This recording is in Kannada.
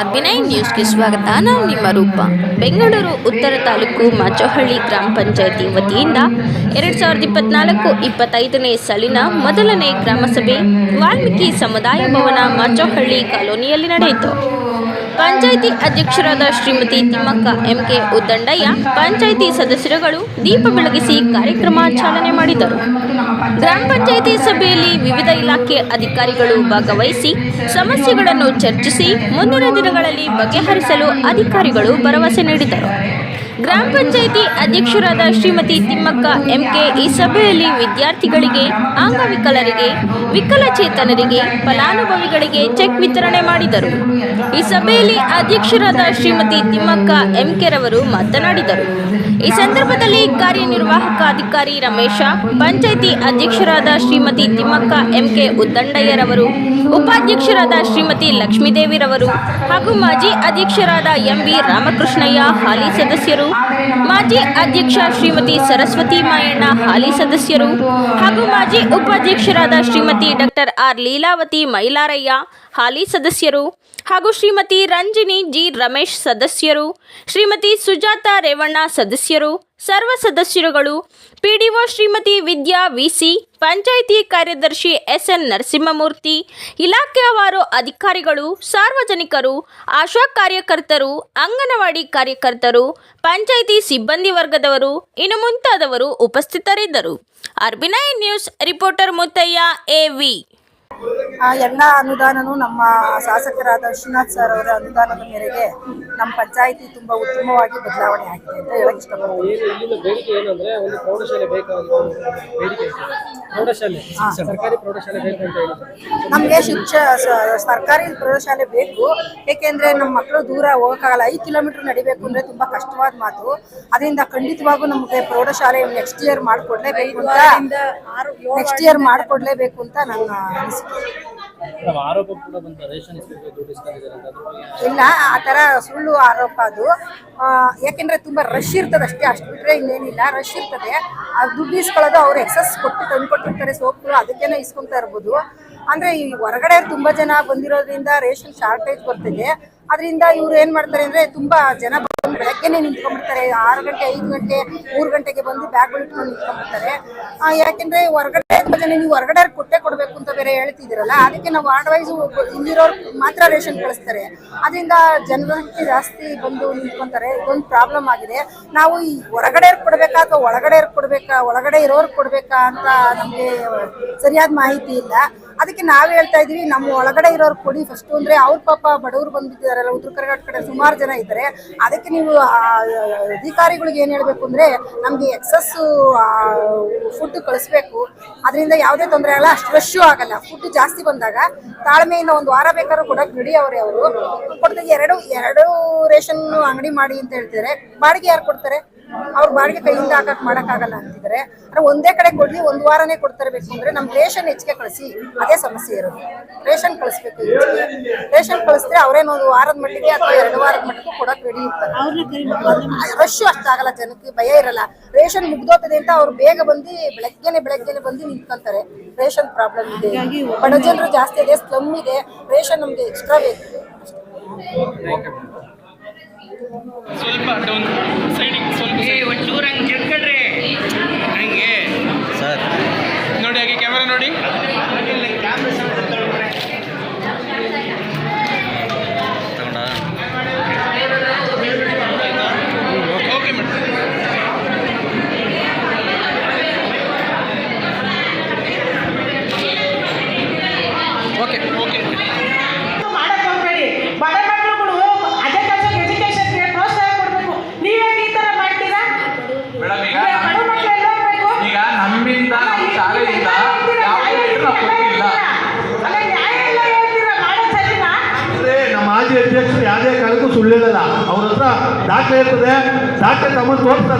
ಅರ್ಬಿನೈ ನ್ಯೂಸ್ಗೆ ಸ್ವಾಗತ. ನಾನು ನಿಮ್ಮ ರೂಪ. ಬೆಂಗಳೂರು, ಉತ್ತರ ತಾಲೂಕು, ಮಾಚೋಹಳ್ಳಿ ಗ್ರಾಮ ಪಂಚಾಯಿತಿ ವತಿಯಿಂದ ಎರಡು ಸಾವಿರದ ಇಪ್ಪತ್ನಾಲ್ಕು ಇಪ್ಪತ್ತೈದನೇ ಸಾಲಿನ ಮೊದಲನೇ ಗ್ರಾಮಸಭೆ ವಾಲ್ಮೀಕಿ ಸಮುದಾಯ ಭವನ ಮಾಚೋಹಳ್ಳಿ ಕಾಲೋನಿಯಲ್ಲಿ ನಡೆಯಿತು. ಪಂಚಾಯಿತಿ ಅಧ್ಯಕ್ಷರಾದ ಶ್ರೀಮತಿ ತಿಮ್ಮಕ್ಕ ಎಂಕೆ ಉದ್ದಂಡಯ್ಯ ಪಂಚಾಯಿತಿ ಸದಸ್ಯರುಗಳು ದೀಪ ಬೆಳಗಿಸಿ ಕಾರ್ಯಕ್ರಮ ಚಾಲನೆ ಮಾಡಿದರು. ಗ್ರಾಮ ಪಂಚಾಯಿತಿ ಸಭೆಯಲ್ಲಿ ವಿವಿಧ ಇಲಾಖೆ ಅಧಿಕಾರಿಗಳು ಭಾಗವಹಿಸಿ ಸಮಸ್ಯೆಗಳನ್ನು ಚರ್ಚಿಸಿ ಮುಂದಿನ ದಿನಗಳಲ್ಲಿ ಬಗೆಹರಿಸಲು ಅಧಿಕಾರಿಗಳು ಭರವಸೆ ನೀಡಿದರು. ಗ್ರಾಮ ಪಂಚಾಯಿತಿ ಅಧ್ಯಕ್ಷರಾದ ಶ್ರೀಮತಿ ತಿಮ್ಮಕ್ಕ ಎಂಕೆ ಈ ಸಭೆಯಲ್ಲಿ ವಿದ್ಯಾರ್ಥಿಗಳಿಗೆ, ಅಂಗವಿಕಲರಿಗೆ, ವಿಕಲಚೇತನರಿಗೆ, ಫಲಾನುಭವಿಗಳಿಗೆ ಚೆಕ್ ವಿತರಣೆ ಮಾಡಿದರು. ಈ ಸಭೆಯಲ್ಲಿ ಅಧ್ಯಕ್ಷರಾದ ಶ್ರೀಮತಿ ತಿಮ್ಮಕ್ಕ ಎಂಕೆರವರು ಮಾತನಾಡಿದರು. ಈ ಸಂದರ್ಭದಲ್ಲಿ ಕಾರ್ಯನಿರ್ವಾಹಕ ಅಧಿಕಾರಿ ರಮೇಶ, ಪಂಚಾಯಿತಿ ಅಧ್ಯಕ್ಷರಾದ ಶ್ರೀಮತಿ ತಿಮ್ಮಕ್ಕ ಎಂಕೆ ಉದ್ದಂಡಯ್ಯರವರು ಉಪಾಧ್ಯಕ್ಷರಾದ ಶ್ರೀಮತಿ ಲಕ್ಷ್ಮೀದೇವಿರವರು ಹಾಗೂ ಮಾಜಿ ಅಧ್ಯಕ್ಷರಾದ ಎಂಬಿ ರಾಮಕೃಷ್ಣಯ್ಯ ಹಾಲಿ ಸದಸ್ಯರು ಮಾಜಿ ಅಧ್ಯಕ್ಷ ಶ್ರೀಮತಿ ಸರಸ್ವತಿ ಮಾಯಣ್ಣ ಹಾಲಿ ಸದಸ್ಯರು ಹಾಗೂ ಮಾಜಿ ಉಪಾಧ್ಯಕ್ಷರಾದ ಶ್ರೀಮತಿ ಡಾಕ್ಟರ್ ಆರ್ ಲೀಲಾವತಿ ಮೈಲಾರಯ್ಯ ಹಾಲಿ ಸದಸ್ಯರು ಹಾಗೂ ಶ್ರೀಮತಿ ರಂಜಿನಿ ಜಿ ರಮೇಶ್ ಸದಸ್ಯರು ಶ್ರೀಮತಿ ಸುಜಾತಾ ರೇವಣ್ಣ ಸದಸ್ಯರು ಸರ್ವ ಸದಸ್ಯರುಗಳು, PDO Shrimati Vidya V C, panchayat ಕಾರ್ಯದರ್ಶಿ ಎಸ್ ಎನ್ ನರಸಿಂಹಮೂರ್ತಿ ಇಲಾಖೆಯವಾರು ಅಧಿಕಾರಿಗಳು, ಸಾರ್ವಜನಿಕರು, ಆಶಾ ಕಾರ್ಯಕರ್ತರು, ಅಂಗನವಾಡಿ ಕಾರ್ಯಕರ್ತರು, ಪಂಚಾಯಿತಿ ಸಿಬ್ಬಂದಿ ವರ್ಗದವರು, ಇನ್ನು ಮುಂತಾದವರು ಉಪಸ್ಥಿತರಿದ್ದರು. ಅರ್ಬಿನಾಯ್ ನ್ಯೂಸ್, ರಿಪೋರ್ಟರ್ ಮುತ್ತಯ್ಯ, ಎ ಆ ಎಲ್ಲ ಅನುದಾನನೂ ನಮ್ಮ ಶಾಸಕರಾದ ವಿಶ್ವನಾಥ್ ಸರ್ ಅವರ ಅನುದಾನದ ಮೇರೆಗೆ ನಮ್ಮ ಪಂಚಾಯಿತಿ ತುಂಬಾ ಉತ್ತಮವಾಗಿ ಬದಲಾವಣೆ ಆಗಿದೆ ಅಂತ ಹೇಳಕ್ ಇಷ್ಟಪಡ್ತೀನಿ. ಇಲ್ಲಿನ ಬೇಡಿಕೆ ಏನಂದ್ರೆ ಒಂದು ಪ್ರೌಢಶಾಲೆ ಬೇಕಾಗಿತ್ತು ಬೇಡಿಕೆ ಇದೆ. ಪ್ರೌಢಶಾಲೆ ಸರ್ಕಾರಿ ಪ್ರೌಢಶಾಲೆ ಹೇಳಿದ್ರು. ನಮಗೆ ಶಿಕ್ಷ ಸ- ಸರ್ಕಾರಿ ಪ್ರೌಢಶಾಲೆ ಬೇಕು. ಏಕೆಂದ್ರೆ ನಮ್ಮ ಮಕ್ಕಳು ದೂರ ಹೋಗಕ್ಕಾಗಲ್ಲ. ಐದು ಕಿಲೋಮೀಟರ್ ನಡಿಬೇಕು ಅಂದ್ರೆ ತುಂಬಾ ಕಷ್ಟವಾದ ಮಾತು. ಅದರಿಂದ ಖಂಡಿತವಾಗೂ ನಮಗೆ ಪ್ರೌಢಶಾಲೆ ನೆಕ್ಸ್ಟ್ ಇಯರ್ ಮಾಡ್ಕೊಡ್ಲೇಬೇಕು ಅಂತ ನೆಕ್ಸ್ಟ್ ಇಯರ್ ಮಾಡ್ಕೊಡ್ಲೇಬೇಕು ಅಂತ ನನ್ನ ಅನಿಸಿಕೆ. ಇಲ್ಲ, ಆ ತರ ಸುಳ್ಳು ಆರೋಪ ಅದು. ಯಾಕೆಂದ್ರೆ ತುಂಬಾ ರಶ್ ಇರ್ತದೆ ಅಷ್ಟೇ, ಅಷ್ಟು ಬಿಟ್ರೆ ಇನ್ನೇನಿಲ್ಲ. ರಶ್ ಇರ್ತದೆ. ಆ ದುಡ್ಡು ಇಸ್ಕೊಳ್ಳೋದು ಅವ್ರು ಎಕ್ಸಸ್ ಕೊಟ್ಟು ತಂದು ಕೊಟ್ಟಿರ್ತಾರೆ ಸೋಪು ಅದಕ್ಕೇನೆ ಇಸ್ಕೊಂತ ಇರ್ಬೋದು. ಅಂದ್ರೆ ಈ ಹೊರಗಡೆ ತುಂಬಾ ಜನ ಬಂದಿರೋದ್ರಿಂದ ರೇಷನ್ ಶಾರ್ಟೇಜ್ ಬರ್ತಿದೆ. ಅದರಿಂದ ಇವ್ರು ಏನ್ ಮಾಡ್ತಾರೆ ಅಂದ್ರೆ ತುಂಬಾ ಜನ ಬಂದು ಬೆಳಗ್ಗೆನೆ ನಿಂತ್ಕೊಂಡ್ಬಿಡ್ತಾರೆ. ಆರು ಗಂಟೆ, ಐದು ಗಂಟೆ, ಮೂರು ಗಂಟೆಗೆ ಬಂದು ಬ್ಯಾಗ್ಗಳು ಇಟ್ಕೊಂಡು ನಿಂತ್ಕೊಂಡ್ಬಿಡ್ತಾರೆ. ಯಾಕೆಂದ್ರೆ ಹೊರಗಡೆ ಜನ ನೀವು ಹೊರಗಡೆ ಕೊಟ್ಟೆ ಕೊಡ್ಬೇಕು ಅಂತ ಬೇರೆ ಹೇಳ್ತಿದ್ದೀರಲ್ಲ, ಅದಕ್ಕೆ ನಾವು ವಾರ್ಡ್ ವೈಸ್ ಇಲ್ಲಿರೋರು ಮಾತ್ರ ರೇಷನ್ ಕಳಿಸ್ತಾರೆ. ಅದರಿಂದ ಜನಸಂಖ್ಯೆ ಜಾಸ್ತಿ ಬಂದು ನಿಂತ್ಕೊಂತಾರೆ, ಇದೊಂದು ಪ್ರಾಬ್ಲಮ್ ಆಗಿದೆ. ನಾವು ಈ ಹೊರಗಡೆ ಕೊಡ್ಬೇಕಾ ಅಥವಾ ಒಳಗಡೆ ಕೊಡ್ಬೇಕಾ, ಒಳಗಡೆ ಇರೋರು ಕೊಡ್ಬೇಕಾ ಅಂತ ನಮಗೆ ಸರಿಯಾದ ಮಾಹಿತಿ ಇಲ್ಲ. ಅದಕ್ಕೆ ನಾವು ಹೇಳ್ತಾ ಇದೀವಿ ನಮ್ಮ ಒಳಗಡೆ ಇರೋರು ಕೊಡಿ ಫಸ್ಟ್ ಅಂದ್ರೆ ಅವ್ರ ಪಾಪ ಬಡವರು ಬಂದಿದ್ದಾರಲ್ಲ ಉತ್ತರ ಕರ್ನಾಟಕ ಕಡೆ ಸುಮಾರು ಜನ ಇದ್ದಾರೆ. ಅದಕ್ಕೆ ನೀವು ಅಧಿಕಾರಿಗಳಿಗೆ ಏನ್ ಹೇಳ್ಬೇಕು ಅಂದ್ರೆ, ನಮ್ಗೆ ಎಕ್ಸಸ್ ಫುಡ್ ಕಳಿಸ್ಬೇಕು. ಅದರಿಂದ ಯಾವುದೇ ತೊಂದರೆ ಆಗಲ್ಲ, ಅಷ್ಟು ರಶ್ ಆಗಲ್ಲ. ಫುಡ್ ಜಾಸ್ತಿ ಬಂದಾಗ ತಾಳ್ಮೆಯಿಂದ ಒಂದು ವಾರ ಬೇಕಾದ್ರೂ ಕೊಡಕ್ ರೆಡಿ ಅವರೇ ಅವರು. ಕೊಡ್ದಾಗ ಎರಡು ಎರಡು ರೇಷನ್ ಅಂಗಡಿ ಮಾಡಿ ಅಂತ ಹೇಳ್ತಾರೆ ಬಾಡಿಗೆ ಯಾರು ಕೊಡ್ತಾರೆ? ಅವ್ರ ಬಾಡಿಗೆ ಕೈಯಿಂದ ಹಾಕಕ್ ಮಾಡಕ್ಕಾಗಲ್ಲ ಅಂತಿದ್ರೆ. ಅಂದ್ರೆ ಒಂದೇ ಕಡೆ ಕೊಡ್ಲಿ ಒಂದ್ ವಾರನೇ ಕೊಡ್ತಾರೆ ಬೇಕು ಅಂದ್ರೆ ನಮ್ ರೇಷನ್ ಹೆಚ್ಚಿಗೆ ಕಳಿಸಿ ಅದೇ ಸಮಸ್ಯೆ ಇರೋದು. ರೇಷನ್ ಕಳಿಸ್ಬೇಕು ಹೆಚ್ಚಿಗೆ. ರೇಷನ್ ಕಳಿಸಿದ್ರೆ ಅವ್ರೇನ್ ಒಂದು ವಾರದ ಮಟ್ಟಿಗೆ ಅಥವಾ ಎರಡು ವಾರದ ಮಟ್ಟಿಗೆ ಕೊಡಕ್ ರೆಡಿ ಇರ್ತಾರೆ. ರಶ್ ಅಷ್ಟಾಗಲ್ಲ ಜನಕ್ಕೆ ಭಯ ಇರಲ್ಲ. ರೇಷನ್ ಮುಗ್ದೋಗ್ತದೆ ಅಂತ ಅವ್ರು ಬೇಗ ಬಂದು ಬೆಳಗ್ಗೆನೆ ಬೆಳಗ್ಗೆನೆ ಬಂದು ನಿಂತ್ಕೊಂತಾರೆ. ರೇಷನ್ ಪ್ರಾಬ್ಲಮ್ ಇದೆ. ಬಡ ಜನರು ಜಾಸ್ತಿ ಇದೆ ಸ್ಲಮ್ ಇದೆ. ರೇಷನ್ ನಮ್ಗೆ ಎಕ್ಸ್ಟ್ರಾ ಬೇಕು. ಸ್ವಲ್ಪ ಡೌನ್ ಸೈಡಿಗೆ ಸ್ವಲ್ಪ ಮಾಜಿ ಅಧ್ಯಕ್ಷರು ಯಾವುದೇ ಕಾಲಕ್ಕೂ ಸುಳ್ಳು ಹೇಳಲ್ಲ ಅವ್ರ ಹತ್ರ ದಾಖಲೆ ಇರ್ತದೆ. ದಾಖಲೆ ತಮ್ಮ ತೋರಿಸ್ತಾರೆ.